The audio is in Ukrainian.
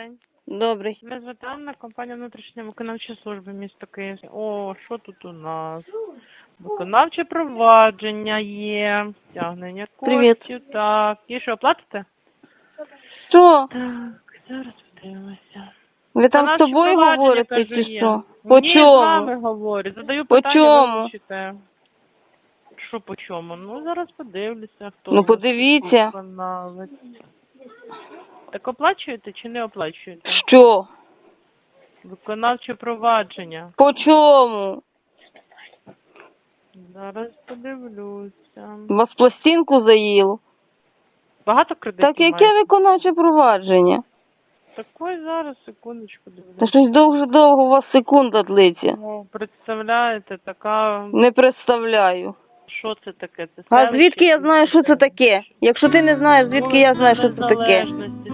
день. Добрий. Ми звати Анна, компанія внутрішня виконавча служба міста Київ. О, що тут у нас? Виконавче провадження є, стягнення Привіт. коштів, так. І що, платите? Що? Так, зараз подивимося. Ви там з Виконавче тобою провадження, говорите кажу, чи є. що? По Ні, з чому? вами говорю. Задаю По питання, чому? ви мовчите. Що по чому? Ну, зараз подивлюся, хто. у Ну нас подивіться. виконавець. Так оплачуєте чи не оплачуєте? Що? Виконавче провадження. По чому? Зараз подивлюся. Вас пластинку заїло? Багато кредитів Так яке виконавче провадження? Такой зараз, секундочку, Та дивлюся. щось дуже довго у вас секунда длиться. Ну, представляєте, така... Не представляю. Що це таке? Це А селище звідки я знаю, що це таке? Якщо ти не знаєш, звідки я знаю, що це таке? Незалежності.